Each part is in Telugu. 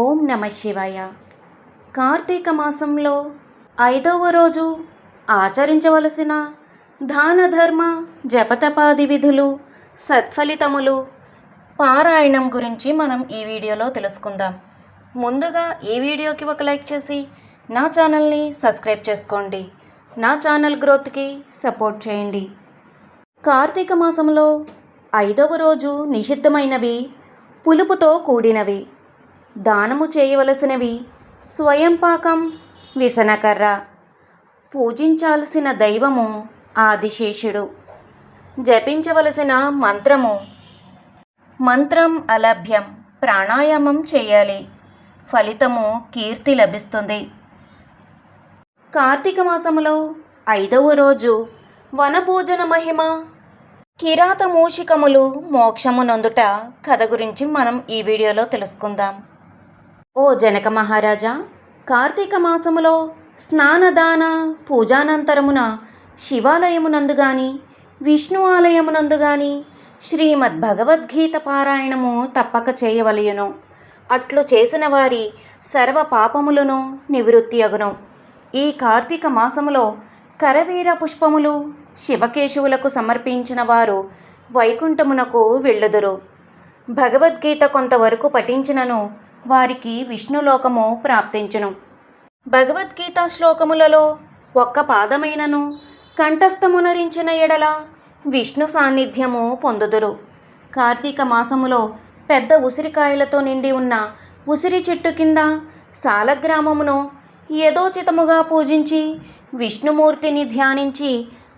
ఓం నమ శివాయ. కార్తీక మాసంలో ఐదవ రోజు ఆచరించవలసిన దాన ధర్మ జపతపాది విధులు సత్ఫలితములు పారాయణం గురించి మనం ఈ వీడియోలో తెలుసుకుందాం. ముందుగా ఈ వీడియోకి ఒక లైక్ చేసి నా ఛానల్ని సబ్స్క్రైబ్ చేసుకోండి. నా ఛానల్ గ్రోత్కి సపోర్ట్ చేయండి. కార్తీక మాసంలో ఐదవ రోజు నిషిద్ధమైనవి పులుపుతో కూడినవి. దానము చేయవలసినవి స్వయం పాకం విసనకర్ర. పూజించాల్సిన దైవము ఆదిశేషుడు. జపించవలసిన మంత్రము మంత్రం అలభ్యం ప్రాణాయామం చేయాలి. ఫలితము కీర్తి లభిస్తుంది. కార్తీక మాసములో ఐదవ రోజు వనభోజన మహిమ. కిరాతమూషికములు మోక్షము మోక్షమునందుట కథ గురించి మనం ఈ వీడియోలో తెలుసుకుందాం. ఓ జనక మహారాజా కార్తీక మాసములో స్నానదాన పూజానంతరమున శివాలయమునందు గాని విష్ణు ఆలయమునందు గాని శ్రీమద్ భగవద్గీత పారాయణము తప్పక చేయవలయును. అట్లు చేసిన వారి సర్వ పాపములను నివృత్తి అగును. ఈ కార్తీక మాసములో కరవీర పుష్పములు శివకేశవులకు సమర్పించిన వారు వైకుంఠమునకు వెళ్ళుదురు. భగవద్గీత కొంతవరకు పఠించినను వారికి విష్ణులోకము ప్రాప్తించును. భగవద్గీత శ్లోకములలో ఒక్క పాదమైనను కంఠస్థమునరించిన ఎడల విష్ణు సాన్నిధ్యము పొందుదురు. కార్తీక మాసములో పెద్ద ఉసిరికాయలతో నిండి ఉన్న ఉసిరి చెట్టు కింద సాలగ్రామమును యథోచితముగా పూజించి విష్ణుమూర్తిని ధ్యానించి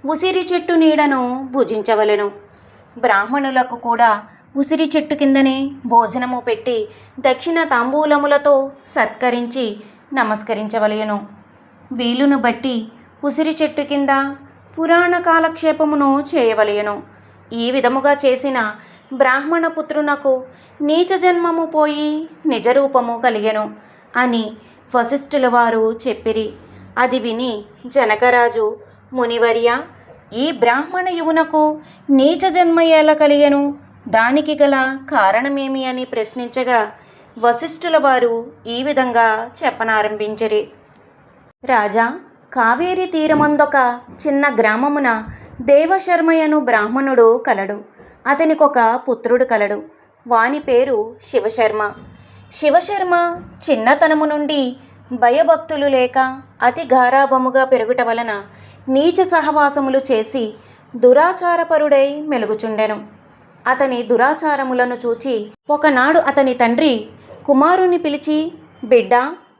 ఉసిరి చెట్టు నీడను భుజించవలెను. బ్రాహ్మణులకు కూడా ఉసిరి చెట్టు కిందనే భోజనము పెట్టి దక్షిణ తాంబూలములతో సత్కరించి నమస్కరించవలయను వీలును బట్టి ఉసిరి చెట్టు కింద పురాణ కాలక్షేపమును చేయవలయను ఈ విధముగా చేసిన బ్రాహ్మణ పుత్రునకు నీచ జన్మము పోయి నిజరూపము కలిగెను అని వశిష్ఠుల వారు చెప్పిరి. అది విని జనకరాజు మునివర్య ఈ బ్రాహ్మణ యువునకు నీచ జన్మ ఎలా కలిగెను? దానికి గల కారణమేమి అని ప్రశ్నించగా వశిష్ఠుల వారు ఈ విధంగా చెప్పనారంభించరి. రాజా కావేరి తీరమందొక చిన్న గ్రామమున దేవశర్మయను బ్రాహ్మణుడు కలడు. అతనికొక పుత్రుడు కలడు. వాని పేరు శివశర్మ. శివశర్మ చిన్నతనము నుండి భయభక్తులు లేక అతి గారాభముగా పెరుగుట వలన నీచ సహవాసములు చేసి దురాచారపరుడై మెలుగుచుండెను. అతని దురాచారములను చూచి ఒకనాడు అతని తండ్రి కుమారుని పిలిచి బిడ్డ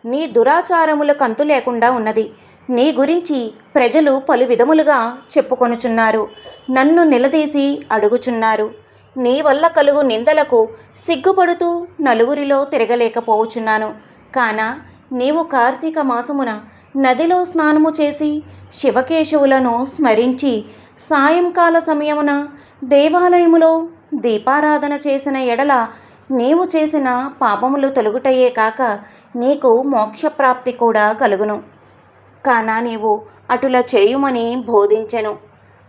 నీ దురాచారముల కంతు లేకుండా ఉన్నది. నీ గురించి ప్రజలు పలు విధములుగా చెప్పుకొనుచున్నారు. నన్ను నిలదీసి అడుగుచున్నారు. నీ వల్ల కలుగు నిందలకు సిగ్గుపడుతూ నలుగురిలో తిరగలేకపోవచున్నాను. కాన నీవు కార్తీక మాసమున నదిలో స్నానము చేసి శివకేశవులను స్మరించి సాయంకాల సమయమున దేవాలయములో దీపారాధన చేసిన ఎడల నీవు చేసిన పాపములు తొలుగుటయే కాక నీకు మోక్షప్రాప్తి కూడా కలుగును. కానా నీవు అటుల చేయుమని బోధించెను.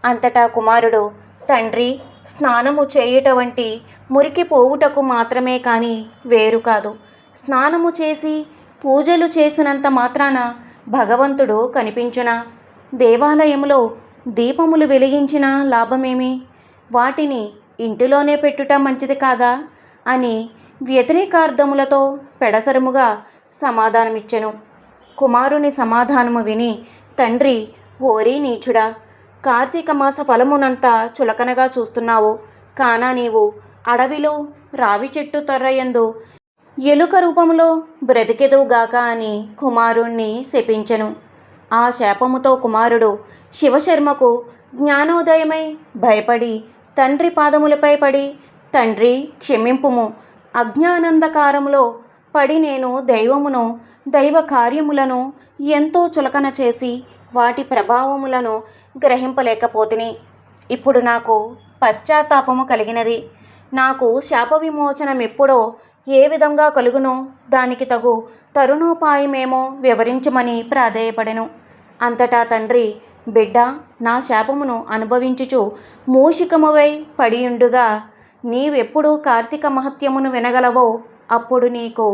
అంతటా కుమారుడు తండ్రి స్నానము చేయుట వంటి మురికి పోవుటకు మాత్రమే కానీ వేరు కాదు. స్నానము చేసి పూజలు చేసినంత మాత్రాన భగవంతుడు కనిపించునా? దేవాలయములో దీపములు వెలిగించిన లాభమేమి? వాటిని ఇంటిలోనే పెట్టుట మంచిది కాదా? అని వ్యతిరేకార్థములతో పెడసరముగా సమాధానమిచ్చెను. కుమారుని సమాధానము విని తండ్రి ఓరీ నీచుడా కార్తీక మాస ఫలమునంతా చులకనగా చూస్తున్నావు. కానా నీవు అడవిలో రావి చెట్టు తొర్రయందు ఎలుక రూపంలో బ్రతికెదువుగాక అని కుమారుణ్ణి శపించెను. ఆ శాపముతో కుమారుడు శివశర్మకు జ్ఞానోదయమై భయపడి తండ్రి పాదములపై పడి తండ్రి క్షమింపుము. అజ్ఞానందకారములో పడి నేను దైవమును దైవ కార్యములను ఎంతో చులకన చేసి వాటి ప్రభావములను గ్రహింపలేకపోతిని. ఇప్పుడు నాకు పశ్చాత్తాపము కలిగినది. నాకు శాప విమోచనం ఎప్పుడో ఏ విధంగా కలుగునో దానికి తగు తరుణోపాయమేమో వివరించమని ప్రాధేయపడెను. అంతటా తండ్రి బిడ్డ నా శాపమును అనుభవించుచు మూషికమువై పడియుండుగా. నీవెప్పుడు కార్తీక మహత్యమును వినగలవో అప్పుడు నీకు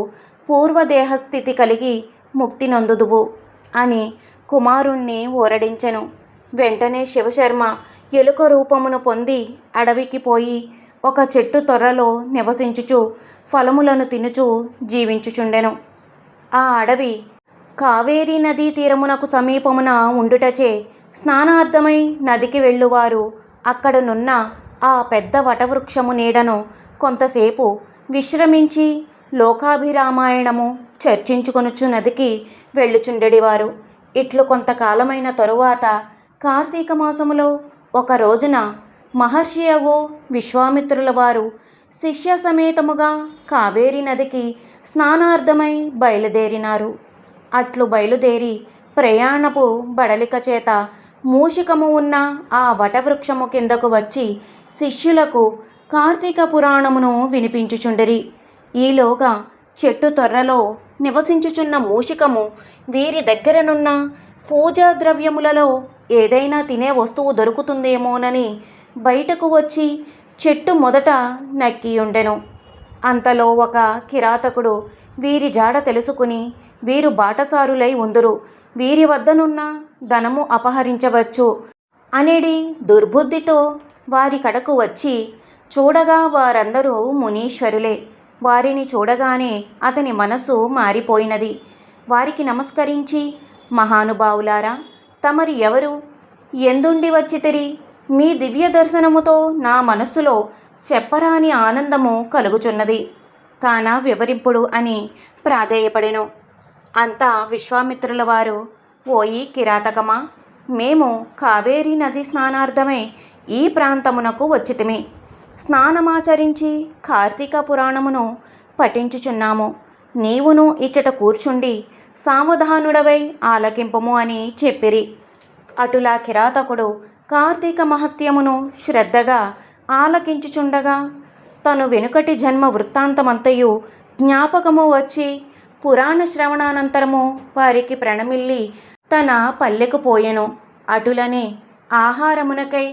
పూర్వదేహస్థితి కలిగి ముక్తి నొందుదువు అని కుమారుణ్ణి ఊరడించెను వెంటనే శివశర్మ ఎలుక రూపమును పొంది అడవికి పోయి ఒక చెట్టు తొర్రలో నివసించుచు ఫలములను తినుచు జీవించుచుండెను. ఆ అడవి కావేరీ నదీ తీరమునకు సమీపమున ఉండుటచే స్నానార్థమై నదికి వెళ్ళువారు. అక్కడనున్న ఆ పెద్ద వటవృక్షము నీడను కొంతసేపు విశ్రమించి లోకాభిరామాయణము చర్చించుకొనుచు నదికి వెళ్ళుచుండెడివారు. ఇట్లు కొంతకాలమైన తరువాత కార్తీక మాసములో ఒక రోజున మహర్షియగు విశ్వామిత్రుల వారు శిష్య సమేతముగా కావేరి నదికి స్నానార్థమై బయలుదేరినారు. అట్లు బయలుదేరి ప్రయాణపు బడలిక చేత మూషికము ఉన్న ఆ వటవృక్షము కిందకు వచ్చి శిష్యులకు కార్తీక పురాణమును వినిపించుచుండిరి. ఈలోగా చెట్టు తొర్రలో నివసించుచున్న మూషికము వీరి దగ్గరనున్న పూజా ద్రవ్యములలో ఏదైనా తినే వస్తువు దొరుకుతుందేమోనని బయటకు వచ్చి చెట్టు మొదట నక్కియుండెను. అంతలో ఒక కిరాతకుడు వీరి జాడ తెలుసుకుని వీరు బాటసారులై ఉందురు. వీరి వద్దనున్న ధనము అపహరించవచ్చు అనేది దుర్బుద్ధితో వారి కడకు వచ్చి చూడగా వారందరూ మునీశ్వరులే. వారిని చూడగానే అతని మనసు మారిపోయినది. వారికి నమస్కరించి మహానుభావులారా తమరి ఎవరు? ఎందుండి వచ్చితిరి మీ దివ్య దర్శనముతో నా మనస్సులో చెప్పరాని ఆనందము కలుగుచున్నది. కాన వివరింపుడు అని ప్రాధేయపడెను. అంతా విశ్వామిత్రుల వారు ఓయి కిరాతకమా? మేము కావేరీ నది స్నానార్థమై ఈ ప్రాంతమునకు వచ్చితిమి. స్నానమాచరించి కార్తీక పురాణమును పఠించుచున్నాము. నీవును ఇచ్చట కూర్చుండి సావధానుడవై ఆలకింపము అని చెప్పిరి. అటులా కిరాతకుడు కార్తీక మహత్యమును శ్రద్ధగా ఆలకించుచుండగా తను వెనుకటి జన్మ వృత్తాంతమంతయు జ్ఞాపకము వచ్చి పురాణ శ్రవణానంతరము వారికి ప్రణమిల్లి తన పల్లెకు పోయెను. అటులనే ఆహారమునకై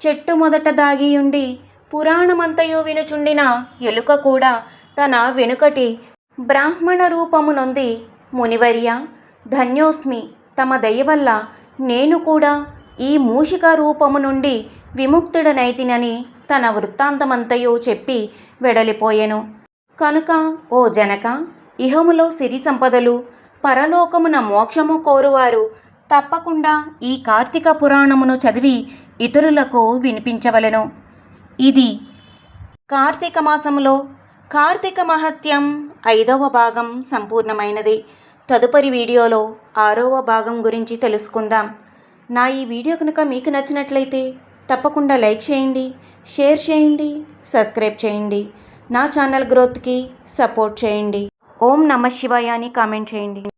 చెట్టు మొదట దాగియుండి పురాణమంతయు వినుచుండిన ఎలుక కూడా తన వెనుకటి బ్రాహ్మణ రూపమునొంది మునివర్య ధన్యోస్మి తమ దయ వల్ల నేను కూడా ఈ మూషిక రూపము నుండి విముక్తుడనైతినని తన వృత్తాంతమంతయు చెప్పి వెడలిపోయెను. కనుక ఓ జనక ఇహములో సిరి సంపదలు పరలోకమున మోక్షము కోరువారు. తప్పకుండా ఈ కార్తీక పురాణమును చదివి ఇతరులకు వినిపించవలెను. ఇది కార్తీక మాసంలో కార్తీక మహత్యం ఐదవ భాగం సంపూర్ణమైనది. తదుపరి వీడియోలో ఆరవ భాగం గురించి తెలుసుకుందాం. నా ఈ వీడియో కనుక మీకు నచ్చినట్లయితే తప్పకుండా లైక్ చేయండి షేర్ చేయండి సబ్స్క్రైబ్ చేయండి. నా ఛానల్ గ్రోత్కి సపోర్ట్ చేయండి. ఓం నమ శివాయ అని కామెంట్ చేయండి.